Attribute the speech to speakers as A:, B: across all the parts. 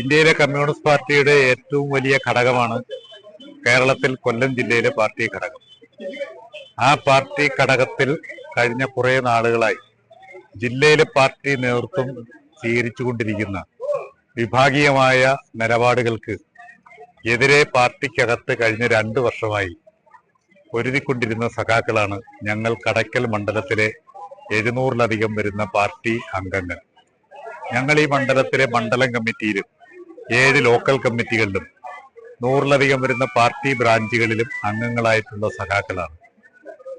A: ഇന്ത്യയിലെ കമ്മ്യൂണിസ്റ്റ് പാർട്ടിയുടെ ഏറ്റവും വലിയ ഘടകമാണ് കേരളത്തിൽ കൊല്ലം ജില്ലയിലെ പാർട്ടി ഘടകം. ആ പാർട്ടി ഘടകത്തിൽ കഴിഞ്ഞ കുറെ നാളുകളായി ജില്ലയിലെ പാർട്ടി നേതൃത്വം സ്വീകരിച്ചുകൊണ്ടിരിക്കുന്ന വിഭാഗീയമായ നിലപാടുകൾക്ക് എതിരെ പാർട്ടിക്കകത്ത് കഴിഞ്ഞ രണ്ട് വർഷമായി ഒരുതിക്കൊണ്ടിരുന്ന സഖാക്കളാണ് ഞങ്ങൾ കടയ്ക്കൽ മണ്ഡലത്തിലെ എഴുന്നൂറിലധികം വരുന്ന പാർട്ടി അംഗങ്ങൾ. ഞങ്ങൾ ഈ മണ്ഡലത്തിലെ മണ്ഡലം കമ്മിറ്റിയിലും ഏഴ് ലോക്കൽ കമ്മിറ്റികളിലും നൂറിലധികം വരുന്ന പാർട്ടി ബ്രാഞ്ചുകളിലും അംഗങ്ങളായിട്ടുള്ള സഖാക്കളാണ്.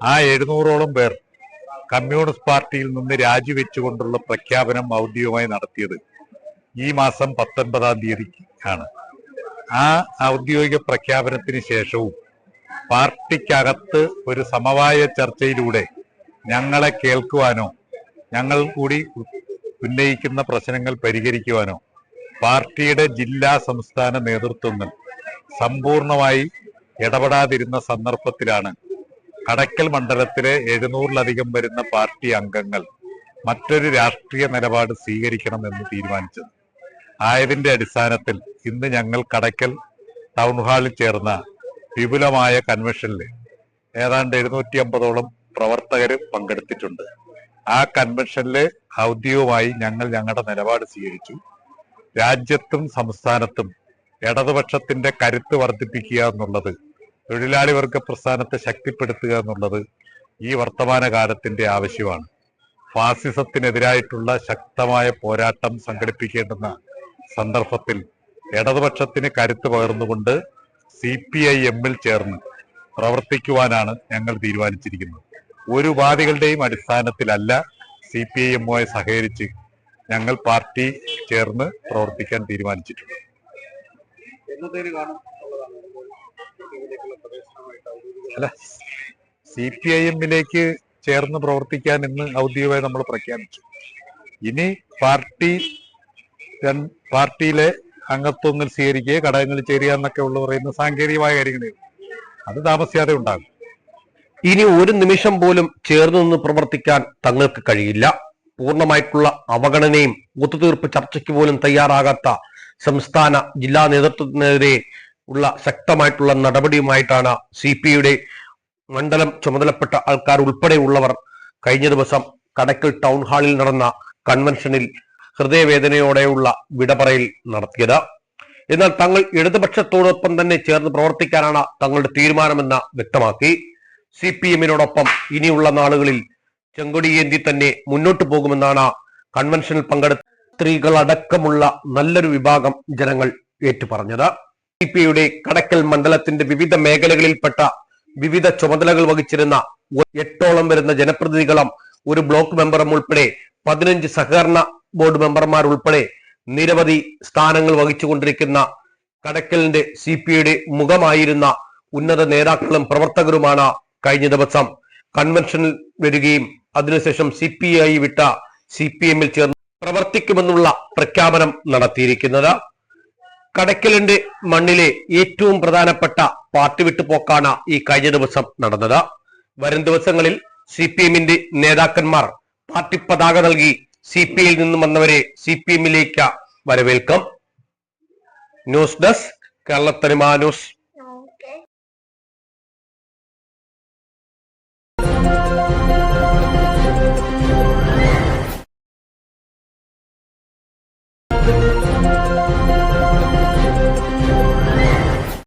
A: ആ എഴുന്നൂറോളം പേർ കമ്മ്യൂണിസ്റ്റ് പാർട്ടിയിൽ നിന്ന് രാജിവെച്ചുകൊണ്ടുള്ള പ്രഖ്യാപനം ഔദ്യോഗികമായി നടത്തിയത് ഈ മാസം പത്തൊൻപതാം തീയതി ആണ് ആ ഔദ്യോഗിക പ്രഖ്യാപനത്തിന് ശേഷവും പാർട്ടിക്കകത്ത് ഒരു സമവായ ചർച്ചയിലൂടെ ഞങ്ങളെ കേൾക്കുവാനോ ഞങ്ങൾ കൂടി ഉന്നയിക്കുന്ന പ്രശ്നങ്ങൾ പരിഹരിക്കുവാനോ പാർട്ടിയുടെ ജില്ലാ സംസ്ഥാന നേതൃത്വങ്ങൾ സമ്പൂർണമായി ഇടപെടാതിരുന്ന സന്ദർഭത്തിലാണ് കടക്കൽ മണ്ഡലത്തിലെ എഴുന്നൂറിലധികം വരുന്ന പാർട്ടി അംഗങ്ങൾ മറ്റൊരു രാഷ്ട്രീയ നിലപാട് സ്വീകരിക്കണമെന്ന് തീരുമാനിച്ചത്. ആയതിന്റെ അടിസ്ഥാനത്തിൽ ഇന്ന് ഞങ്ങൾ കടക്കൽ ടൗൺ ഹാളിൽ ചേർന്ന വിപുലമായ കൺവെൻഷനിൽ ഏതാണ്ട് എഴുന്നൂറ്റി അമ്പതോളം പ്രവർത്തകർ പങ്കെടുത്തിട്ടുണ്ട്. ആ കൺവെൻഷനിൽ ഔദ്യോഗികമായി ഞങ്ങൾ ഞങ്ങളുടെ നിലപാട് സ്വീകരിച്ചു. രാജ്യത്തും സംസ്ഥാനത്തും ഇടതുപക്ഷത്തിന്റെ കരുത്ത് വർദ്ധിപ്പിക്കുക എന്നുള്ളത് തൊഴിലാളി വർഗ പ്രസ്ഥാനത്തെ ശക്തിപ്പെടുത്തുക എന്നുള്ളത് ഈ വർത്തമാന കാലത്തിന്റെ ആവശ്യമാണ്. ഫാസിസത്തിനെതിരായിട്ടുള്ള ശക്തമായ പോരാട്ടം സംഘടിപ്പിക്കേണ്ടുന്ന സന്ദർഭത്തിൽ ഇടതുപക്ഷത്തിന് കരുത്ത് പകർന്നുകൊണ്ട് സി പി ഐ എമ്മിൽ ചേർന്ന് പ്രവർത്തിക്കുവാനാണ് ഞങ്ങൾ തീരുമാനിച്ചിരിക്കുന്നത്. ഒരു ഉപാധികളുടെയും അടിസ്ഥാനത്തിലല്ല സി പി ഐ എമ്മുമായി സഹകരിച്ച് ഞങ്ങൾ പാർട്ടി ചേർന്ന് പ്രവർത്തിക്കാൻ തീരുമാനിച്ചിട്ടുണ്ട്. അല്ല സി പി ഐ എമ്മിലേക്ക് ചേർന്ന് പ്രവർത്തിക്കാൻ ഇന്ന് ഔദ്യോഗികമായി നമ്മൾ പ്രഖ്യാപിച്ചു. ഇനി പാർട്ടി പാർട്ടിയിലെ അംഗത്വങ്ങൾ സ്വീകരിക്കുക ഘടകങ്ങളിൽ ചേരുക എന്നൊക്കെ ഉള്ള പറയുന്ന സാങ്കേതികമായ കാര്യങ്ങളേ അത് താമസിയാതെ ഉണ്ടാകും.
B: ഇനി ഒരു നിമിഷം പോലും ചേർന്ന് നിന്ന് പ്രവർത്തിക്കാൻ തങ്ങൾക്ക് കഴിയില്ല. പൂർണമായിട്ടുള്ള അവഗണനയും ഒത്തുതീർപ്പ് ചർച്ചയ്ക്ക് പോലും തയ്യാറാകാത്ത സംസ്ഥാന ജില്ലാ നേതൃത്വത്തിനെതിരെ ഉള്ള ശക്തമായിട്ടുള്ള നടപടിയുമായിട്ടാണ് സി പി മണ്ഡലം ചുമതലപ്പെട്ട ആൾക്കാർ ഉൾപ്പെടെയുള്ളവർ കഴിഞ്ഞ ദിവസം കടക്കൽ ടൗൺ ഹാളിൽ നടന്ന കൺവെൻഷനിൽ ഹൃദയവേദനയോടെയുള്ള വിടപറയിൽ നടത്തിയത്. എന്നാൽ തങ്ങൾ ഇടതുപക്ഷത്തോടൊപ്പം തന്നെ ചേർന്ന് പ്രവർത്തിക്കാനാണ് തങ്ങളുടെ തീരുമാനമെന്ന് വ്യക്തമാക്കി. സി പി എമ്മിനോടൊപ്പം ഇനിയുള്ള നാളുകളിൽ ചെങ്കൊടിയേന്തി തന്നെ മുന്നോട്ട് പോകുമെന്നാണ് കൺവെൻഷനിൽ പങ്കെടുത്ത സ്ത്രീകളടക്കമുള്ള നല്ലൊരു വിഭാഗം ജനങ്ങൾ ഏറ്റുപറഞ്ഞത്. സി പി യുടെ കടക്കൽ മണ്ഡലത്തിന്റെ വിവിധ മേഖലകളിൽപ്പെട്ട വിവിധ ചുമതലകൾ വഹിച്ചിരുന്ന എട്ടോളം വരുന്ന ജനപ്രതിനിധികളും ഒരു ബ്ലോക്ക് മെമ്പറും ഉൾപ്പെടെ പതിനഞ്ച് സഹകരണ ബോർഡ് മെമ്പർമാർ ഉൾപ്പെടെ നിരവധി സ്ഥാനങ്ങൾ വഹിച്ചുകൊണ്ടിരിക്കുന്ന കടക്കലിന്റെ സി പി ഐയുടെ മുഖമായിരുന്ന ഉന്നത നേതാക്കളും പ്രവർത്തകരുമാണ് കഴിഞ്ഞ ദിവസം കൺവെൻഷനിൽ വരികയും അതിനുശേഷം സി പി ഐ വിട്ട സി പി എമ്മിൽ ചേർന്ന് പ്രവർത്തിക്കുമെന്നുള്ള പ്രഖ്യാപനം നടത്തിയിരിക്കുന്നത്. കടക്കലിന്റെ മണ്ണിലെ ഏറ്റവും പ്രധാനപ്പെട്ട പാർട്ടി വിട്ടുപോക്കാണ് ഈ കഴിഞ്ഞ ദിവസം നടന്നത്. വരും ദിവസങ്ങളിൽ സി പി എമ്മിന്റെ നേതാക്കന്മാർ പാർട്ടി പതാക നൽകി സി പി ഐയിൽ നിന്നും വന്നവരെ സി പി എമ്മിലേക്ക് വരവേൽക്കും. News desk Kerala news.